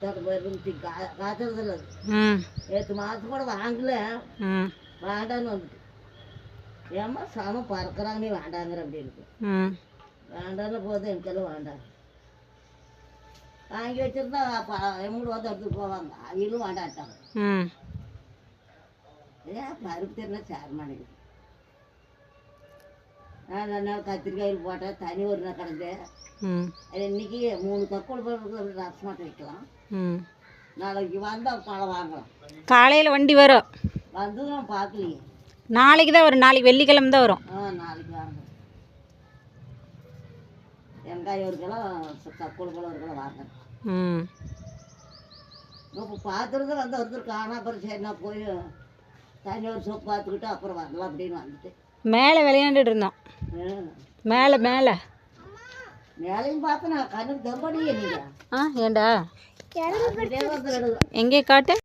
இருந்துச்சு கா- காய்ச்சறதில்ல அது. ம் நேற்று மாதம் கூட வாங்கல ம் வேண்டான்னு வந்துட்டு ஏம்மா சமம் பறக்கிறாங்க நீ வேண்டாங்கிற அப்படின்னு ம் வேண்டான்னு போது எனக்கெல்லாம் வேண்டாம் வாங்கி வச்சிருந்தா எம்மூடு வந்து எடுத்துட்டு போவாங்க அவங்களும் வேண்டாட்டாங்க ம் ஏன் பருப்பு தெரினா சேர மாட்டேங்குது நாள் கத்திரிக்காயில் போட்டேன் தனி ஒரு நாள் கிடந்தேன் ம். அது இன்னைக்கு மூணு தக்கோடு பருப்பு ரசமாட்டம் வைக்கலாம். ம். நாளைக்கு வந்தால் பழம் வாங்கலாம். காலையில் வண்டி வரும். வந்து நான் பார்க்கலையே. நாளைக்கு தான் வரும். நாளைக்கு வெள்ளிக்கிழமை தான் வரும். ஆ நாளைக்கு வாங்க. வெங்காயம் ஒரு கிலோ தக்கோடு பழம் ஒரு கிலோ வாங்குறேன் ம். இப்போ பார்த்துருந்து வந்து ஒருத்தர் காணா அப்புறம் சரி நான் போய் ஒரு சோப்பு பார்த்துக்கிட்டு அப்புறம் வரலாம் அப்படின்னு வந்துட்டு மேலே விளையாண்டுட்டு இருந்தோம். மேலே மேலே. மேலையும் கண்ணுக்கு தம்படியே ஆ ஏண்டா? எங்கே காட்டு?